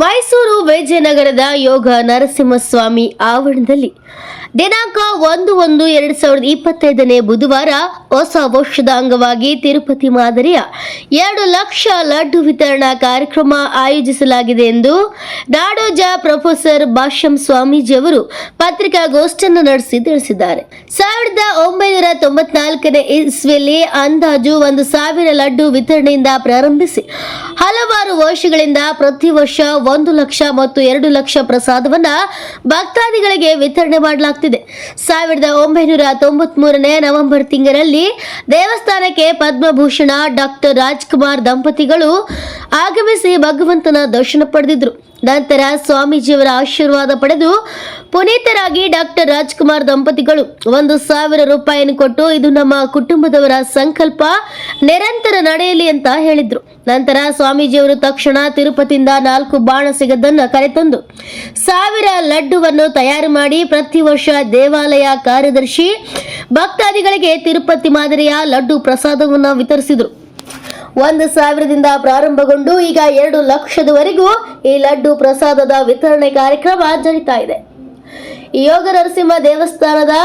ಮೈಸೂರು ವೈದ್ಯನಗರದ ಯೋಗ ನರಸಿಂಹಸ್ವಾಮಿ ಆವರಣದಲ್ಲಿ ದಿನಾಂಕ ಒಂದು ಒಂದು ಎರಡು ಸಾವಿರದ ಇಪ್ಪತ್ತೈದನೇ ಬುಧವಾರ ಹೊಸ ವರ್ಷದ ಅಂಗವಾಗಿ ತಿರುಪತಿ ಮಾದರಿಯ ಎರಡು ಲಕ್ಷ ಲಡ್ಡು ವಿತರಣಾ ಕಾರ್ಯಕ್ರಮ ಆಯೋಜಿಸಲಾಗಿದೆ ಎಂದು ನಾಡೋಜ ಪ್ರೊಫೆಸರ್ ಭಾಷ್ಯಂ ಸ್ವಾಮೀಜಿಯವರು ಪತ್ರಿಕಾಗೋಷ್ಠಿಯನ್ನು ನಡೆಸಿ ತಿಳಿಸಿದ್ದಾರೆ. ಸಾವಿರದ ಒಂಬೈನೂರ ತೊಂಬತ್ನಾಲ್ಕನೇ ಇಸ್ವಿಯಲ್ಲಿ ಅಂದಾಜು ಒಂದು ಸಾವಿರ ಲಡ್ಡು ವಿತರಣೆಯಿಂದ ಪ್ರಾರಂಭಿಸಿ ಹಲವಾರು ವರ್ಷಗಳಿಂದ ಪ್ರತಿ ವರ್ಷ ಒಂದು ಲಕ್ಷ ಮತ್ತು ಎರಡು ಲಕ್ಷ ಪ್ರಸಾದವನ್ನ ಭಕ್ತಾದಿಗಳಿಗೆ ವಿತರಣೆ ಮಾಡಲಾಗ್ತಿದೆ. ಸಾವಿರದ ಒಂಬೈನೂರ ತೊಂಬತ್ಮೂರನೇ ನವೆಂಬರ್ ತಿಂಗಳಲ್ಲಿ ದೇವಸ್ಥಾನಕ್ಕೆ ಪದ್ಮಭೂಷಣ ಡಾಕ್ಟರ್ ರಾಜ್ಕುಮಾರ್ ದಂಪತಿಗಳು ಆಗಮಿಸಿ ಭಗವಂತನ ದರ್ಶನ ಪಡೆದಿದ್ರು. ನಂತರ ಸ್ವಾಮೀಜಿಯವರ ಆಶೀರ್ವಾದ ಪಡೆದು ಪುನೀತರಾಗಿ ಡಾಕ್ಟರ್ ರಾಜ್ಕುಮಾರ್ ದಂಪತಿಗಳು ಒಂದು ಸಾವಿರ ರೂಪಾಯಿಯನ್ನು ಕೊಟ್ಟು ಇದು ನಮ್ಮ ಕುಟುಂಬದವರ ಸಂಕಲ್ಪ, ನಿರಂತರ ನಡೆಯಲಿ ಅಂತ ಹೇಳಿದ್ರು. ನಂತರ ಸ್ವಾಮೀಜಿಯವರು ತಕ್ಷಣ ತಿರುಪತಿಯಿಂದ ನಾಲ್ಕು ಬಾಣ ಸಿಗದನ್ನ ಕರೆತಂದು ಸಾವಿರ ಲಡ್ಡುವನ್ನು ತಯಾರು ಮಾಡಿ ಪ್ರತಿ ವರ್ಷ ದೇವಾಲಯ ಕಾರ್ಯದರ್ಶಿ ಭಕ್ತಾದಿಗಳಿಗೆ ತಿರುಪತಿ ಮಾದರಿಯ ಲಡ್ಡು ಪ್ರಸಾದವನ್ನು ವಿತರಿಸಿದರು. ಒಂದು ಸಾವಿರದಿಂದ ಪ್ರಾರಂಭಗೊಂಡು ಈಗ ಎರಡು ಲಕ್ಷದವರೆಗೂ ಈ ಲಡ್ಡು ಪ್ರಸಾದದ ವಿತರಣೆ ಕಾರ್ಯಕ್ರಮ ಜರಿತಾ ಇದೆ. ಯೋಗ ನರಸಿಂಹ ದೇವಸ್ಥಾನದ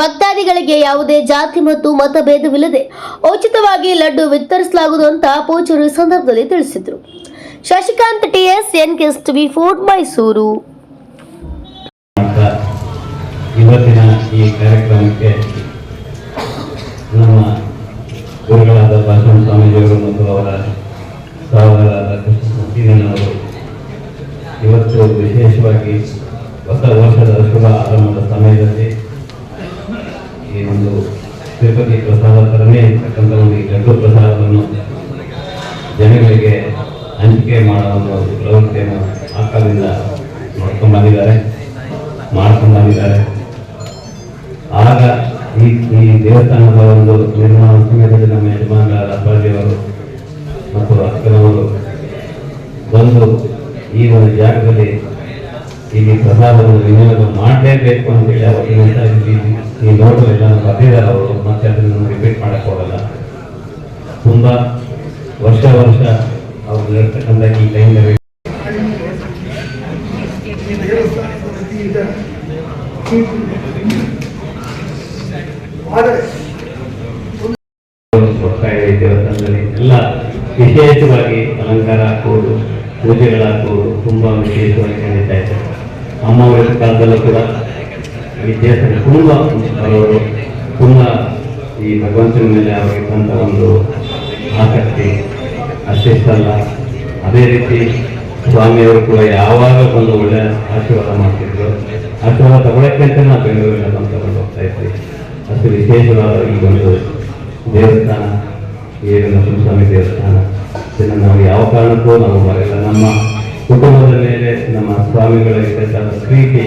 ಭಕ್ತಾದಿಗಳಿಗೆ ಯಾವುದೇ ಜಾತಿ ಮತ್ತು ಮತಭೇದವಿಲ್ಲದೆ ಉಚಿತವಾಗಿ ಲಡ್ಡು ವಿತರಿಸಲಾಗುವುದು ಅಂತ ಪೂಜರು ಸಂದರ್ಭದಲ್ಲಿ ತಿಳಿಸಿದರು. Shashikant TS N KS TV fort Mysuru. ಇವತ್ತಿನ ಈ ಕಾರ್ಯಕ್ರಮಕ್ಕೆ ನಮ್ಮ ಗುರುಗಳಾದ ಬಸವ ಸ್ವಾಮೀಜಿಯವರು ಮತ್ತು ಅವರ ಇವತ್ತು ವಿಶೇಷವಾಗಿ ಹೊಸ ವರ್ಷದ ಶುಭ ಆರಂಭದ ಸಮಯದಲ್ಲಿ ಈ ಒಂದು ತಿರುಪತಿ ಪ್ರಸಾದ ಥರನೇ ಇರ್ತಕ್ಕಂಥ ಒಂದು ಲಡ್ಡು ಪ್ರಸಾದವನ್ನು ಜನಗಳಿಗೆ ಹಂಚಿಕೆ ಮಾಡುವ ಒಂದು ಪ್ರವೃತ್ತಿಯನ್ನು ಆ ಕಾಲದಿಂದ ನೋಡ್ಕೊಂಡು ಬಂದಿದ್ದಾರೆ ಮಾಡ್ಕೊಂಡು ಬಂದಿದ್ದಾರೆ ಆಗ ಈ ಈ ದೇವಸ್ಥಾನದ ಒಂದು ನಿರ್ಮಾಣ ಸಮಯದಲ್ಲಿ ನಮ್ಮ ಯಜಮಾನರಾದ ಅಪ್ಪಾಜಿಯವರು ಮತ್ತು ಅಕ್ಕನವರು ಬಂದು ಈ ಒಂದು ಜಾಗದಲ್ಲಿ ಇಲ್ಲಿ ಪ್ರಸಾದವನ್ನು ವಿನಿಯೋಗ ಮಾಡಲೇಬೇಕು ಅಂತೇಳಿ ಇಲ್ಲಿ ಈ ನೋಟು ಎಲ್ಲ ಬರ್ದಿದ್ದಾರೆ ಅವರು ಮತ್ತೆ ಅದನ್ನು ರಿಪೀಟ್ ಮಾಡಕ್ಕೆ ಹೋಗಲ್ಲ. ತುಂಬ ವರ್ಷ ವರ್ಷ ಅವ್ರು ಇರ್ತಕ್ಕಂಥ ಈ ಆದರೆ ಕೊಡ್ತಾ ಇದೆ ದೇವಸ್ಥಾನದಲ್ಲಿ. ಎಲ್ಲ ವಿಶೇಷವಾಗಿ ಅಲಂಕಾರ ಹಾಕುವುದು ಪೂಜೆಗಳಾಕುವುದು ತುಂಬ ವಿಶೇಷವಾಗಿ ನಡೀತಾ ಇದೆ. ಅಮ್ಮವರ ಕಾಲದಲ್ಲೂ ಕೂಡ ವಿದ್ಯಾರ್ಥಿಗಳು ತುಂಬ ಬರೋರು ತುಂಬ ಈ ಭಗವಂತನ ಮೇಲೆ ಅವರಿಗಿದ್ದಂಥ ಒಂದು ಆಸಕ್ತಿ. ಅಲ್ಲ, ಅದೇ ರೀತಿ ಸ್ವಾಮಿಯವರು ಕೂಡ ಯಾವಾಗ ಒಂದು ಒಳ್ಳೆ ಆಶೀರ್ವಾದ ಮಾಡ್ತಿದ್ರು, ಆಶೀರ್ವಾದ ತಗೊಳಕ್ಕಿಂತ ನಾವು ಬೆಂಗಳೂರಿನ ಬಂದು ತಗೊಂಡು ಹೋಗ್ತಾ ಇದ್ವಿ. ಅಷ್ಟು ವಿಶೇಷವಾದ ಈ ಒಂದು ದೇವಸ್ಥಾನ ಏನು ಸ್ವಾಮಿ ದೇವಸ್ಥಾನ. ಇದನ್ನು ನಾವು ಯಾವ ಕಾರಣಕ್ಕೂ ನಾವು ಮರೆಯಲ್ಲ. ನಮ್ಮ ಕುಟುಂಬದ ಮೇಲೆ, ನಮ್ಮ ಸ್ವಾಮಿಗಳ ಇದ್ದಂಥ ಪ್ರೀತಿ,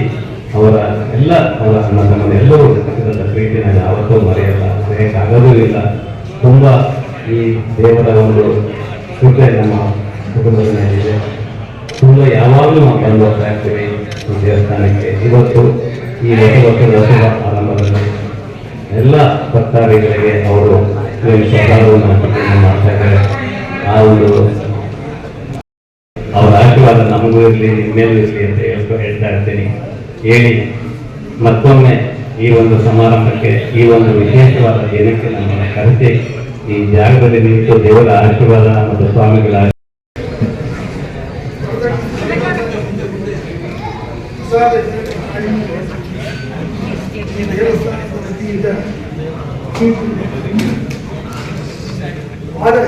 ಅವರ ಎಲ್ಲ, ಅವರ ನಮ್ಮ ಎಲ್ಲರೂ ಇರ್ತಕ್ಕಂಥ ಪ್ರೀತಿ ನಾನು ಯಾವತ್ತೂ ಮರೆಯಲ್ಲ. ಮರೆಯಕ್ಕಾಗೋದೂ ಇಲ್ಲ. ತುಂಬ ಈ ದೇವರ ಒಂದು ಕೃಪೆ ನಮ್ಮ ಕುಟುಂಬದ ಮೇಲಿದೆ ತುಂಬ ಯಾವಾಗಲೂ ನಾವು ಬಂದು ಹೋಗ್ತಾ ಇರ್ತೀವಿ ಈ ದೇವಸ್ಥಾನಕ್ಕೆ. ಇವತ್ತು ಈ ಹೊಸ ವರ್ಷದ ವರ್ಷದ ಆರಂಭದಲ್ಲಿ ಎಲ್ಲ ಭಕ್ತಾದಿಗಳಿಗೆ ಅವರು ಮಾಡ್ತಾ ಇದ್ದಾರೆ. ಒಂದು ಅವರ ಆಶೀರ್ವಾದ ನಮಗೂ ಇರಲಿ ನಿಮ್ಮೇಲೂ ಇರಲಿ ಅಂತ ಹೇಳ್ಕೊ ಹೇಳ್ತಾ ಇರ್ತೀನಿ. ಹೇಳಿ, ಮತ್ತೊಮ್ಮೆ ಈ ಒಂದು ಸಮಾರಂಭಕ್ಕೆ ಈ ಒಂದು ವಿಶೇಷವಾದ ದಿನಕ್ಕೆ ನಮ್ಮನ್ನು ಕರೆಸಿ, ಈ ಜಾಗದಲ್ಲಿ ನಿಂತು ದೇವರ ಆಶೀರ್ವಾದ ಮತ್ತು ಸ್ವಾಮಿಗಳ ಆದರೆ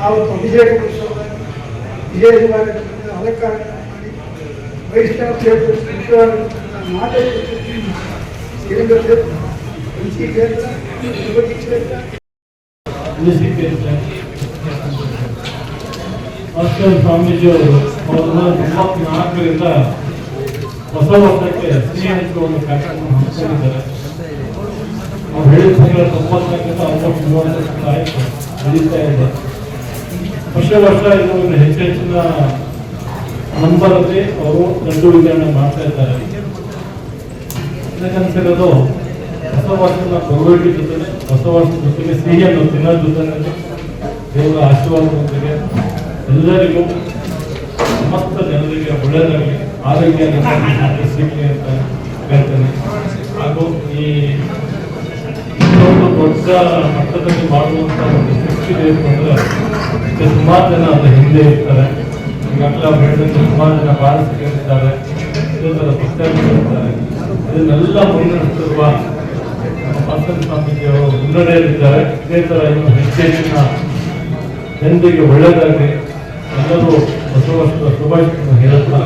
ಆವತ್ತು ವಿಜಯ ವಿಜಯವಾಗಿ ಅಲಂಕಾರ ಮಾಡಿ ವೈಷ್ಣವ ಕ್ಷೇತ್ರ ಮಾತೆ ಶ್ರೀರಂಗ ಕ್ಷೇತ್ರ ಹುಣಸಿ ಕ್ಷೇತ್ರ ತಿರುಪತಿ ಕ್ಷೇತ್ರ ಭಾಸ್ಕರ್ ಸ್ವಾಮೀಜಿಯವರು ಸಾವಿರದ ತೊಂಬತ್ನಾಲ್ಕರಿಂದ ಹೊಸ ವರ್ಷಕ್ಕೆ ಸಿಹಿ ಹಂಚುವ ಕಾರ್ಯಕ್ರಮ ಹಮ್ಮಿಕೊಂಡಿದ್ದಾರೆ ನಾವು ಹೇಳಿದ ಪ್ರಕಾರ ತೊಂಬತ್ನಾಲ್ಕರಿಂದ ಆಲ್ಮೋಸ್ಟ್ ಮೂವತ್ತು ವರ್ಷ ಆಯಿತು ನಡೀತಾ ಇದೆ ವರ್ಷ ವರ್ಷ ಇದು ಹೆಚ್ಚು ಹೆಚ್ಚಿನ ನಂಬರಲ್ಲಿ ಅವರು ದಂಡು ವಿತರಣೆ ಮಾಡ್ತಾ ಇದ್ದಾರೆ. ನನಗನ್ಸಿರೋದು ಹೊಸ ವರ್ಷನ ಬರುವಿಕೆ ಜೊತೆಗೆ ಹೊಸ ವರ್ಷದ ಜೊತೆಗೆ ಸಿಹಿಯನ್ನು ತಿನ್ನೋ ಜೊತೆಗೆ ದೇವರ ಆಶೀರ್ವಾದದೊಂದಿಗೆ ಎಲ್ಲರಿಗೂ ಸಮಸ್ತ ಜನರಿಗೆ ಒಳ್ಳೆಯದಾಗಲಿ, ಆರೋಗ್ಯ ಸಿಗಲಿ ಅಂತ ಹೇಳ್ತೇನೆ. ಹಾಗೂ ಈ ಒಂದು ದೊಡ್ಡ ಮಟ್ಟದಲ್ಲಿ ಮಾಡುವಂಥ ಒಂದು ಶಕ್ತಿ ಬೇಕು ಇದಕ್ಕೆ ಸುಮಾರು ಜನ ಅದರ ಹಿಂದೆ ಇರ್ತಾರೆ. ಈಗಾಗಲೇ ಅವ್ರು ಹೇಳಿದಂತೆ ಸುಮಾರು ಜನ ಬಾರಿಸಿಕೊಂಡಿದ್ದಾರೆ ಇದೇ ಥರ ಇದನ್ನೆಲ್ಲ ಮುನ್ನಡೆಸಿರುವ ಪಾರ್ಸಲ್ ಸ್ವಾಮೀಜಿಯವರು ಮುನ್ನಡೆಯಲ್ಲಿದ್ದಾರೆ ಇದೇ ಥರ ಇನ್ನು ಹೆಚ್ಚೆಚ್ಚಿನ ಜನರಿಗೆ ಒಳ್ಳೆಯದಾಗಲಿ. ಎಲ್ಲರೂ ಹೊಸ ವರ್ಷದ ಶುಭಾಶಯಗಳನ್ನು ಹೇಳುತ್ತಾ